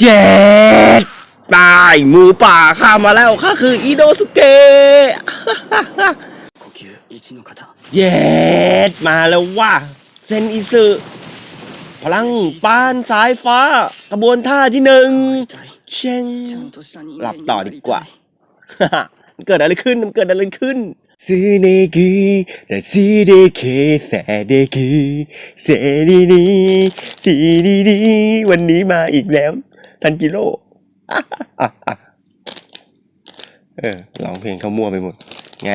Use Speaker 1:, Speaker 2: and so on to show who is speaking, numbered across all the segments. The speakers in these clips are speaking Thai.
Speaker 1: เจ็ดตายหมูป่าข้ามาแล้วข้าคืออีโดสุเกะเย็ดมาแล้วว่าเซนอิสึพลังปานสายฟ้ากระบวนท่าที่หนึ่งเชงหลับต่อดีกว่า มันเกิดอะไรขึ้นมันเกิดอะไรขึ้น ซีเนกิแต่ซีเดเคแสเดกิเซดีดีซีดีดีวันนี้มาอีกแล้ว ทันจิโร่เออร้องเพลงเขามั่วไปหมด ไง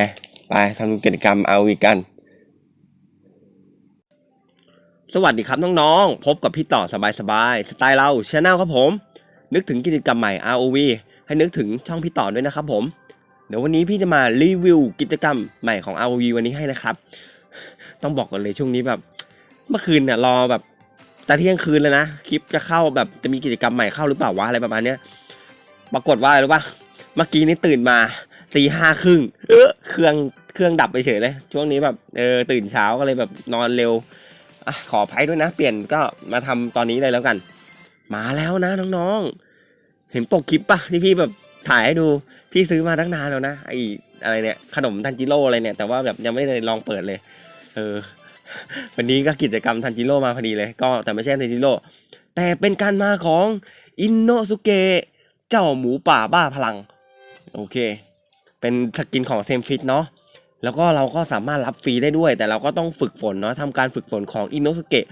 Speaker 1: ไปทำกิจกรรมเอาอีกกัน สวัสดีครับน้องๆ พบกับพี่ต่อสบายๆ สไตล์เราช n แนลครับผม นึกถึงกิจกรรมใหม่ ROV ให้นึกถึงช่องพี่ต่อด้วยนะครับผม เดี๋ยววันนี้พี่จะมารีวิวกิจกรรมใหม่ของ ROV วันนี้ให้นะครับ ต้องบอกก่อนเลยช่วงนี้แบบ เมื่อคืนเนี่ยรอแบบต่เที่ยงคืนเลยนะคลิปจะเข้าแบบจะมีกิจกรรมใหม่เข้าหรือเปล่าวะอะไรประมาณเนี้ยปรากฏว่าอะไรรู้ปะเมื่อกี้นี้ตื่นมาตีห้าครึ่งเออเครื่องเครื่องดับไปเฉยเลย ช่วงนี้แบบเออตื่นเช้าก็เลยแบบนอนเร็วอะขออภัยด้วยนะ เปลี่ยนก็มาทำตอนนี้เลยแล้วกัน มาแล้วนะน้องๆ เห็นปกคลิปปะที่พี่แบบถ่ายให้ดู พี่ซื้อมาตั้งนานแล้วนะไออะไรเนี่ยขนมทันจิโร่อะไรเนี่ยแต่ว่าแบบยังไม่ได้ลองเปิดเลย เออ วันนี้ก็กิจกรรมทันจิโร่มาพอดีเลย ก็แต่ไม่ใช่ทันจิโร่แต่เป็นการมาของอินโนสุเกะเจ้าหมูป่าบ้าพลัง โอเค เป็นสกินของเซมฟิตเนาะแล้วก็เราก็สามารถรับฟรีได้ด้วย แต่เราก็ต้องฝึกฝนเนาะทำการฝึกฝนของอินโนสุเกะ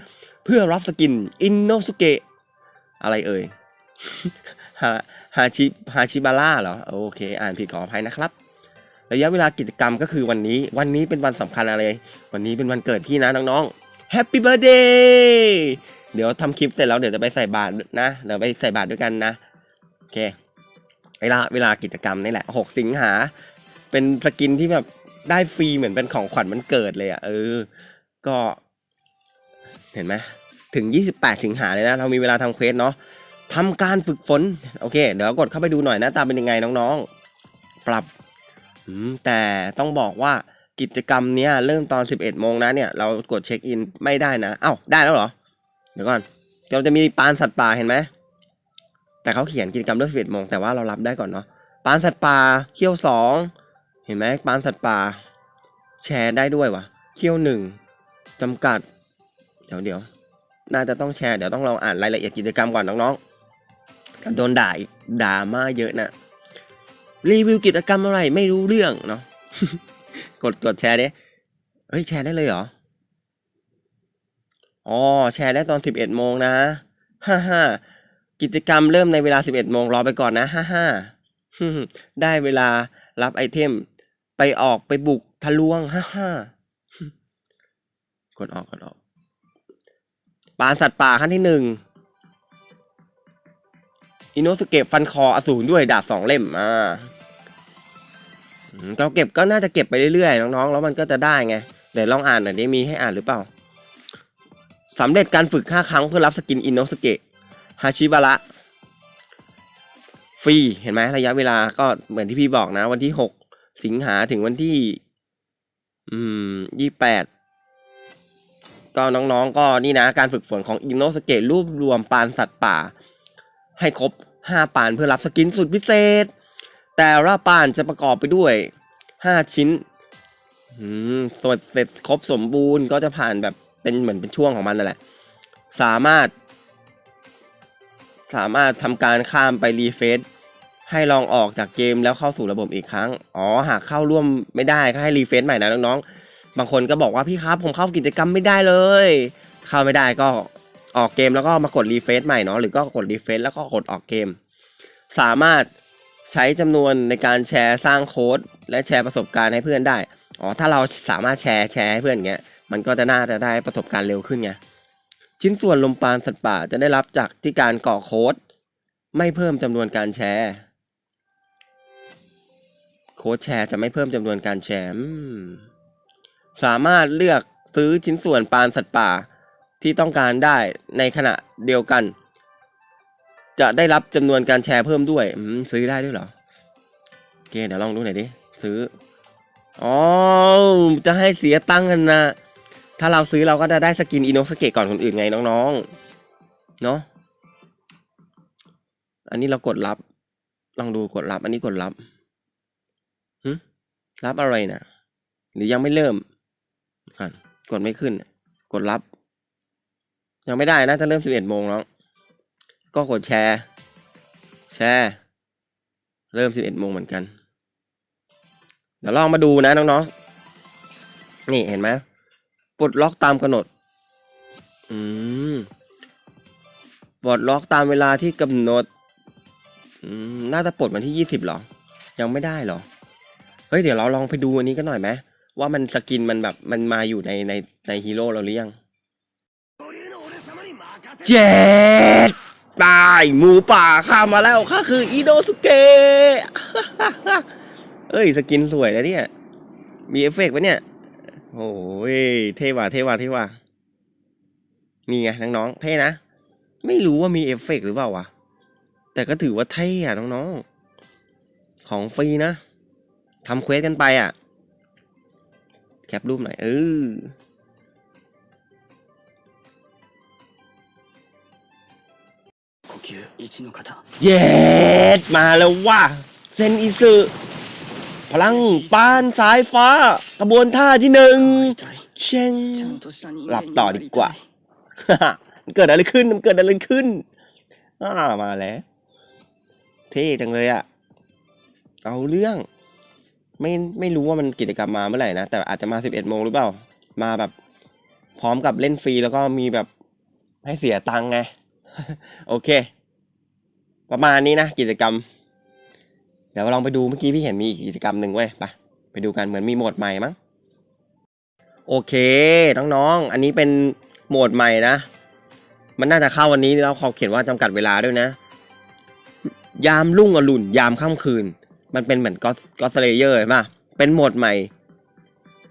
Speaker 1: เพื่อรับสกินอินโนสุเกะอะไรเอ่ย ฮาชิฮาชิบาร่าเหรอโอเค อ่านผิดขออภัยนะครับ ระยะเวลากิจกรรมก็คือวันนี้ วันนี้เป็นวันสำคัญอะไร วันนี้เป็นวันเกิดพี่นะน้องๆ Happy Birthday เดี๋ยวทำคลิปเสร็จแล้วเดี๋ยวจะไปใส่บาตรนะเดี๋ยวไปใส่บาตรด้วยกันนะโอเคเวลาเวลากิจกรรมนี่แหละ6สิงหา เป็นสกินที่แบบได้ฟรีเหมือนเป็นของขวัญมันเกิดเลยอะ่ะเออ ก็ เห็นไหมถึง 28 สิงหาเลยนะ เรามีเวลาทำเควสเนาะ ทำการฝึกฝน โอเค เดี๋ยวกดเข้าไปดูหน่อยหนะตาเป็นยังไงน้องๆ ปรับแต่ต้องบอกว่ากิจกรรมเนี้ยเริ่มตอน 11โมงนะเนี่ย เรากดเช็คอินไม่ได้นะเอ้าได้แล้วเหรอ เดี๋ยวก่อนเราจะมีปานสัตว์ป่าเห็นไหมแต่เขาเขียนกิจกรรมเริ่ม11โมงแต่ว่าเรารับได้ก่อนเนาะปานสัตว์ป่าเขี้ยวสองเห็นไหมปานสัตว์ป่า แชร์ได้ด้วยวะเขี้ยวหนึ่งจำกัด เดี๋ยวเดี๋ยวน่าจะต้องแชร์เดี๋ยวต้องลองอ่านรายละเอียดกิจกรรมก่อนน้องๆ โดนด่าอีกด่ามาเยอะนะรีวิวกิจกรรมอะไรไม่รู้เรื่องเนาะกดกดแชร์ดิเฮ้ยแชร์ได้เลยเหรออ๋อแชร์ได้ตอนสิบเอ็ดโมงนะฮ่าฮ่ากิจกรรมเริ่มในเวลาสิบเอ็ดโมงรอไปก่อนนะฮ่าฮ่าได้เวลารับไอเทม ไปออกไปบุกทะลวงฮ่าฮ่ากดออกกดออกปานสัตว์ป่าขั้นที่หนึ่ง อินโนสเก็บฟันคออสูรด้วยดาบสองเล่มอ่าอืมเราเก็บก็น่าจะเก็บไปเรื่อยๆน้องๆ แล้วมันก็จะได้ไงเดี๋ยวลองอ่านหน่อยดิมีให้อ่านหรือเปล่าสำเร็จการฝึก5ครั้งเพื่อรับสกินอินโนสเกะฮาชิบาระฟรีเห็นไหมระยะเวลาก็เหมือนที่พี่บอกนะ วันที่6สิงหาถึงวันที่ อืม28ก็น้องๆ ก็นี่นะ การฝึกฝนของอินโนสเกะรวบรวมปานสัตว์ป่า ให้ครบ 5ปานเพื่อรับสกินสุดพิเศษ แต่ละปานจะประกอบไปด้วย 5 ชิ้นอืมสวดเสร็จครบสมบูรณ์ก็จะผ่านแบบเป็นเหมือนเป็นช่วงของมันนั่นแหละ สามารถ สามารถทำการข้ามไปรีเฟซให้ลองออกจากเกมแล้วเข้าสู่ระบบอีกครั้ง อ๋อ หากเข้าร่วมไม่ได้ก็ให้รีเฟซใหม่นะน้องๆ บางคนก็บอกว่าพี่ครับผมเข้ากิจกรรมไม่ได้เลย เข้าไม่ได้ก็ ออกเกมแล้วก็มากดรีเฟซใหม่เนาะหรือก็กดรีเฟซแล้วก็กดออกเกม สามารถใช้จำนวนในการแชร์สร้างโค้ดและแชร์ประสบการณ์ให้เพื่อนได้อ๋อถ้าเราสามารถแชร์แชร์ให้เพื่อนเงี้ยมันก็จะน่าจะได้ประสบการณ์เร็วขึ้นไงชิ้นส่วนลมปานสัตว์ป่าจะได้รับจากที่การก่อโค้ด ไม่เพิ่มจำนวนการแชร์ โค้ดแชร์จะไม่เพิ่มจำนวนการแชร์สามารถเลือกซื้อชิ้นส่วนปานสัตว์ป่า ที่ต้องการได้ในขณะเดียวกัน จะได้รับจำนวนการแชร์เพิ่มด้วยซื้อได้ด้วยเหรอโอเคเดี๋ยวลองดูหน่อยดิซื้ออ๋อจะให้เสียตังค์กันนะถ้าเราซื้อเราก็จะได้สกินอินโนสเกะก่อนคนอื่นไงน้องๆเนาะอันนี้เรากดรับ ลองดูกดรับ อันนี้กดรับหึรับอะไรนะหรือยังไม่เริ่มกดไม่ขึ้น กดรับ ยังไม่ได้นะ ถ้าเริ่มสิบเอ็ดโมงแล้วก็กดแชร์ แชร์ เริ่มสิบเอ็ดโมงเหมือนกัน เดี๋ยวลองมาดูนะน้องๆ นี่เห็นไหมปลดล็อกตามกำหนด อืมปลดล็อกตามเวลาที่กำหนด อืม น่าจะปลดวันที่ยี่สิบหรอ ยังไม่ได้หรอ เฮ้ย เดี๋ยวเราลองไปดูอันนี้กันหน่อยไหมว่ามันสกินมันแบบมันมาอยู่ในในในฮีโร่เราหรือยัง เจ็ดตายหมูป่าข้ามาแล้วข้าคืออิโดสุเกะเอ้ย สกินสวยนะเนี่ย มีเอฟเฟกต์ปะเนี่ยโอ้ยเท่ว่ะเท่ว่ะเท่ว่ะนี่ไงน้องๆเท่นะ ไม่รู้ว่ามีเอฟเฟกต์หรือเปล่าวะแต่ก็ถือว่าเท่อะน้องๆ ของฟรีนะทำเควสกันไปอะแคปรูปหน่อยเออ เย็ดมาแล้วว่าเซนอิซึพลังปานสายฟ้ากระบวนท่าที่หนึ่งเชงหลับต่อดีกว่ามันเกิดอะไรขึ้นมันเกิดอะไรขึ้นอ่ามาแล้ว เท่จังเลยอะเอาเรื่อง ไม่ไม่รู้ว่ามันกิจกรรมมาเมื่อไหร่นะ แต่อาจจะมาสิบเอ็ดโมงหรือเปล่า มาแบบ พร้อมกับเล่นฟรีแล้วก็มีแบบให้เสียตังค์ไง โอเค ประมาณนี้นะกิจกรรม เดี๋ยวลองไปดูเมื่อกี้พี่เห็นมีอีกกิจกรรมหนึ่งเว้ยไปไปดูกันเหมือนมีโหมดใหม่มั้งโอเคน้องๆอันนี้เป็นโหมดใหม่นะ มันน่าจะเข้าวันนี้แล้วเขาเขียนว่าจำกัดเวลาด้วยนะ ยามรุ่งอรุณยามค่ำคืน มันเป็นเหมือนก็ก็สเลเยอร์ใช่ปะเป็นโหมดใหม่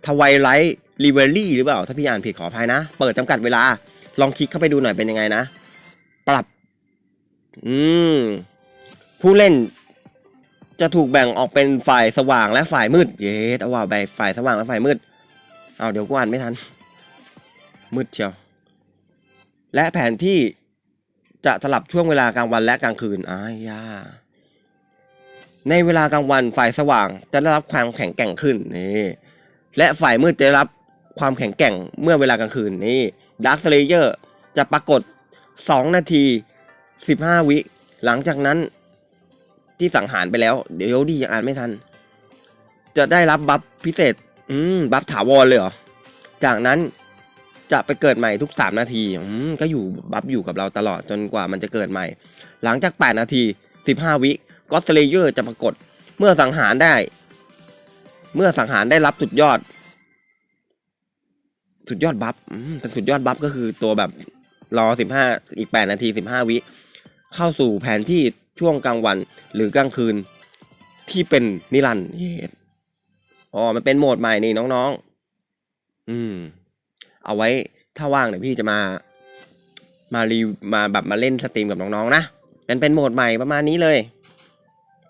Speaker 1: ทวายไลท์รีเวอรี่หรือเปล่า ถ้าพี่อ่านผิดขออภัยนะ เปิดจำกัดเวลา ลองคลิกเข้าไปดูหน่อยเป็นยังไงนะ ปรับ อืม ผู้เล่น จะถูกแบ่งออกเป็นฝ่ายสว่างและฝ่ายมืด เยสเอาว่าแบ่งฝ่ายสว่างและฝ่ายมืด เอาเดี๋ยวกูอ่านไม่ทัน มืดเชียว และแผนที่จะสลับช่วงเวลากลางวันและกลางคืนอ้ายยาในเวลากลางวันฝ่ายสว่างจะได้รับความแข็งแกร่งขึ้นนี่และฝ่ายมืดจะได้รับความแข็งแกร่งเมื่อเวลากลางคืนนี่ดาร์คเลเยอร์จะปรากฏ 2 นาที 15วิ หลังจากนั้นที่สังหารไปแล้ว เดี๋ยวดียังอ่านไม่ทัน จะได้รับบัฟพิเศษ อืม บัฟถาวรเลยเหรอ จากนั้นจะไปเกิดใหม่ทุก3นาที อืม ก็อยู่บัฟอยู่กับเราตลอดจนกว่ามันจะเกิดใหม่ หลังจาก8นาที15วิก็สเลเยอร์จะปรากฏ เมื่อสังหารได้ เมื่อสังหารได้รับสุดยอด สุดยอดบัฟเป็นสุดยอดบัฟก็คือตัวแบบรอ15อีก8นาที15วิ เข้าสู่แผนที่ช่วงกลางวันหรือกลางคืน ที่เป็นนิรันดร์เยสอ๋อ มันเป็นโหมดใหม่นี่น้องๆ อืม เอาไว้ถ้าว่างเดี๋ยวพี่จะมา มารีมาแบบมาเล่นสตรีมกับน้องๆนะเป็นเป็นโหมดใหม่ประมาณนี้เลย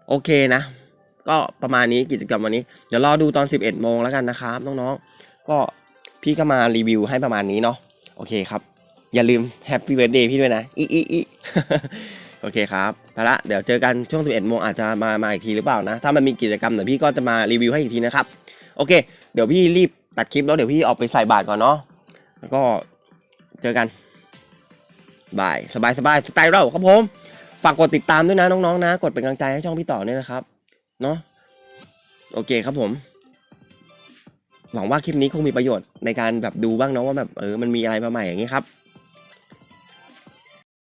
Speaker 1: โอเคนะ ก็ประมาณนี้กิจกรรมวันนี้ เดี๋ยวรอดูตอน 11โมงแล้วกันนะครับน้องๆ ก็พี่ก็มารีวิวให้ประมาณนี้เนาะ โอเคครับ อย่าลืมแฮปปี้เบิร์ดเดย์พี่ด้วยนะอีอีอีโอเคครับไปละเดี๋ยวเจอกันช่วง 11โมงอาจจะมามาอีกทีหรือเปล่านะ ถ้ามันมีกิจกรรมเดี๋ยวพี่ก็จะมารีวิวให้อีกทีนะครับ โอเค เดี๋ยวพี่รีบตัดคลิปแล้วเดี๋ยวพี่ออกไปใส่บาตรก่อนเนาะแล้วก็เจอกันบายสบายสบายสไตล์เราครับผม ฝากกดติดตามด้วยนะน้องๆนะ กดเป็นกำลังใจให้ช่องพี่ต่อด้วยนะครับ เนาะโอเคครับผม หวังว่าคลิปนี้คงมีประโยชน์ในการแบบดูบ้างเนาะว่าแบบเออมันมีอะไรมาใหม่อย่างนี้ครับ